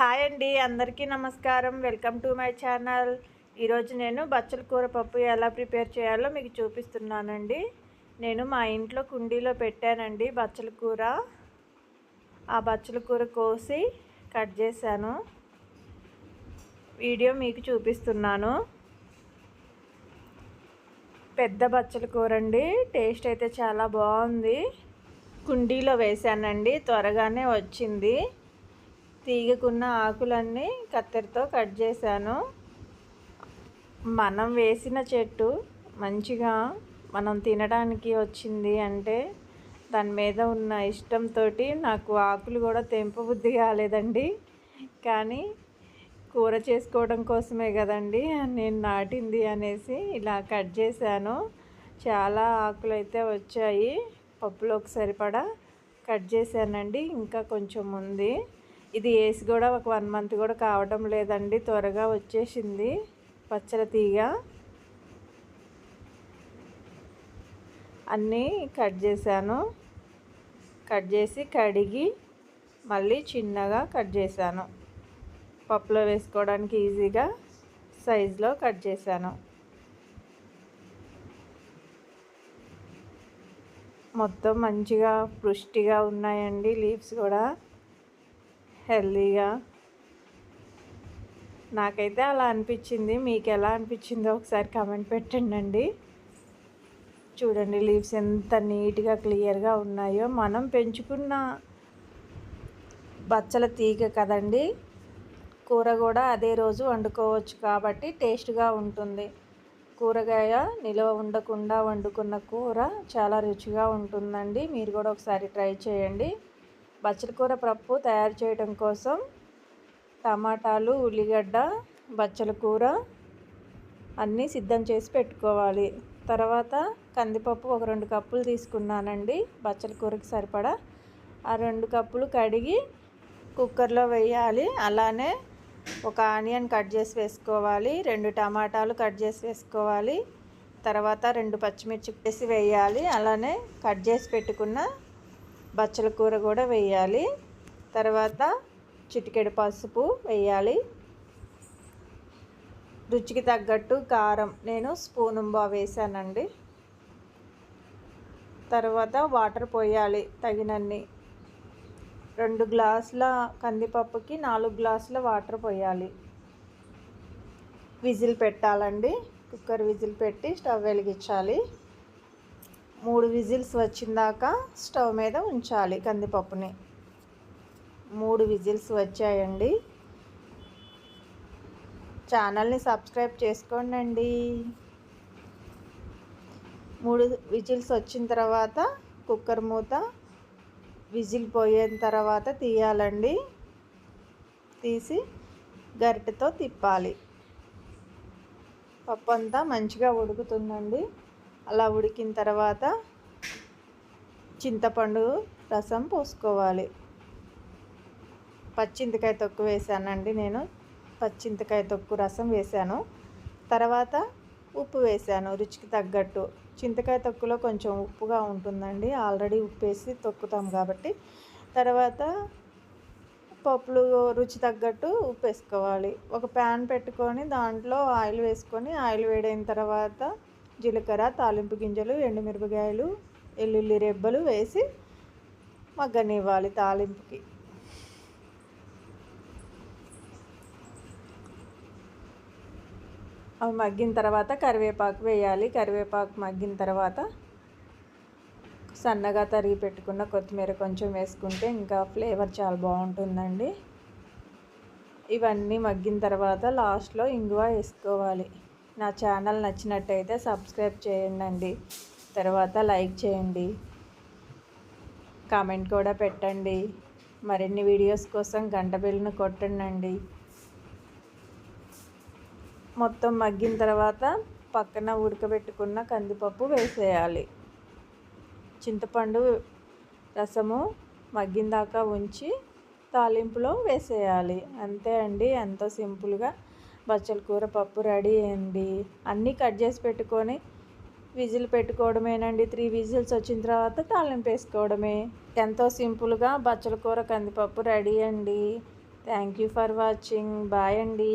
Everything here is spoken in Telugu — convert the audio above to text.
హాయ్ అండి అందరికీ నమస్కారం. Welcome to my channel. ఈరోజు నేను బచ్చల కూర పప్పు ఎలా ప్రిపేర్ చేయాలో మీకు చూపిస్తున్నానండి. నేను మా ఇంట్లో కుండీలో పెట్టానండి బచ్చల కూర. ఆ బచ్చల కూర కోసి కట్ చేశాను. వీడియో మీకు చూపిస్తున్నాను. పెద్ద బచ్చల కూర అండి టేస్ట్ అయితే చాలా బాగుంది. కుండీలో వేసానండి త్వరగానే వచ్చింది. తీగకున్న ఆకులన్నీ కత్తెరతో కట్ చేశాను. మనం వేసిన చెట్టు మంచిగా మనం తినడానికి వచ్చింది అంటే దాని మీద ఉన్న ఇష్టంతో నాకు ఆకులు కూడా తెంపబుద్ధి కాలేదండి. కానీ కూర చేసుకోవడం కోసమే కదండి నేను నాటింది అనేసి ఇలా కట్ చేశాను. చాలా ఆకులు అయితే వచ్చాయి పప్పులోకి సరిపడా కట్ చేశానండి. ఇంకా కొంచెం ఉంది. ఇది వేసి కూడా ఒక వన్ మంత్ కూడా కావడం లేదండి. త్వరగా వచ్చేసింది. పచ్చల తీగ. అన్నీ కట్ చేశాను. కట్ చేసి కడిగి మళ్ళీ చిన్నగా కట్ చేశాను. పప్పులో వేసుకోవడానికి ఈజీగా సైజులో కట్ చేశాను. మొత్తం మంచిగా పుష్టిగా ఉన్నాయండి లీవ్స్ కూడా. హెల్దీగా. నాకైతే అలా అనిపించింది. మీకు ఎలా అనిపించిందో ఒకసారి కమెంట్ పెట్టండి చూడండి లీవ్స్ ఎంత నీట్గా క్లియర్గా ఉన్నాయో. మనం పెంచుకున్న బచ్చల తీగ కదండి కూర కూడా అదే రోజు వండుకోవచ్చు కాబట్టి టేస్ట్గా ఉంటుంది. కూరగాయ నిల్వ ఉండకుండా వండుకున్న కూర చాలా రుచిగా ఉంటుందండి. మీరు కూడా ఒకసారి ట్రై చేయండి. బచ్చల కూర పప్పు తయారు చేయడం కోసం టమాటాలు ఉల్లిగడ్డ బచ్చల కూర అన్నీ సిద్ధం చేసి పెట్టుకోవాలి. తర్వాత కందిపప్పు ఒక రెండు కప్పులు తీసుకున్నానండి. బచ్చల కూరకి సరిపడా ఆ రెండు కప్పులు కడిగి కుక్కర్లో వేయాలి. అలానే ఒక ఆనియన్ కట్ చేసి వేసుకోవాలి. రెండు టమాటాలు కట్ చేసి వేసుకోవాలి. తర్వాత రెండు పచ్చిమిర్చి వేసి వేయాలి. అలానే కట్ చేసి పెట్టుకున్న బచ్చల కూర కూడా వేయాలి. తర్వాత చిటికెడు పసుపు వేయాలి. రుచికి తగ్గట్టు కారం. నేను స్పూన్ బా వేసానండి తర్వాత వాటర్ పోయాలి తగినన్ని. రెండు గ్లాసుల కందిపప్పుకి నాలుగు గ్లాసుల వాటర్ పోయాలి. విజిల్ పెట్టాలండి. కుక్కర్ విజిల్ పెట్టి స్టవ్ వెలిగించాలి. మూడు విజిల్స్ వచ్చిందాక స్టవ్ మీద ఉంచాలి కందిపప్పుని. మూడు విజిల్స్ వచ్చాయండి. ఛానల్ని సబ్స్క్రైబ్ చేసుకోండి మూడు విజిల్స్ వచ్చిన తర్వాత కుక్కర్ మూత విజిల్ పోయిన తర్వాత తీయాలండి. తీసి గరిటెతో తిప్పాలి. పప్పు అంతా మంచిగా ఉడుకుతుందండి. అలా ఉడికిన తర్వాత చింతపండు రసం పోసుకోవాలి. పచ్చింతకాయ తొక్కు వేసానండి నేను. పచ్చింతకాయ తొక్కు రసం వేసాను. తర్వాత ఉప్పు వేసాను రుచికి తగ్గట్టు. చింతకాయ తొక్కులో కొంచెం ఉప్పుగా ఉంటుందండి. ఆల్రెడీ ఉప్పు వేసి తొక్కుతాం కాబట్టి. తర్వాత పప్పులు రుచి తగ్గట్టు ఉప్పు వేసుకోవాలి ఒక ప్యాన్ పెట్టుకొని దాంట్లో ఆయిల్ వేసుకొని ఆయిల్ వేడైన తర్వాత జీలకర్ర తాలింపు గింజలు ఎండుమిరపకాయలు వెల్లుల్లి రెబ్బలు వేసి మగ్గనివ్వాలి తాలింపుకి. అవి మగ్గిన తర్వాత కరివేపాకు వేయాలి. కరివేపాకు మగ్గిన తర్వాత సన్నగా తరిగి పెట్టుకున్న కొత్తిమీర కొంచెం వేసుకుంటే ఇంకా ఫ్లేవర్ చాలా బాగుంటుందండి. ఇవన్నీ మగ్గిన తర్వాత లాస్ట్లో ఇంగువ వేసుకోవాలి. నా ఛానల్ నచ్చినట్టయితే సబ్స్క్రైబ్ చేయండి తర్వాత లైక్ చేయండి. కామెంట్ కూడా పెట్టండి. మరిన్ని వీడియోస్ కోసం గంట బిల్లును కొట్టండి మొత్తం మగ్గిన తర్వాత పక్కన ఉడకబెట్టుకున్న కందిపప్పు వేసేయాలి. చింతపండు రసము మగ్గిందాకా ఉంచి తాలింపులో వేసేయాలి. అంతే అండి. ఎంతో సింపుల్గా బచ్చల కూర పప్పు రెడీ అయింది అన్నీ కట్ చేసి పెట్టుకొని విజిల్ పెట్టుకోవడమేనండి. త్రీ విజిల్స్ వచ్చిన తర్వాత తాలింపు వేసుకోవడమే. ఎంతో సింపుల్గా బచ్చల కూర కందిపప్పు రెడీ అండి. Thank you for watching. Bye అండి.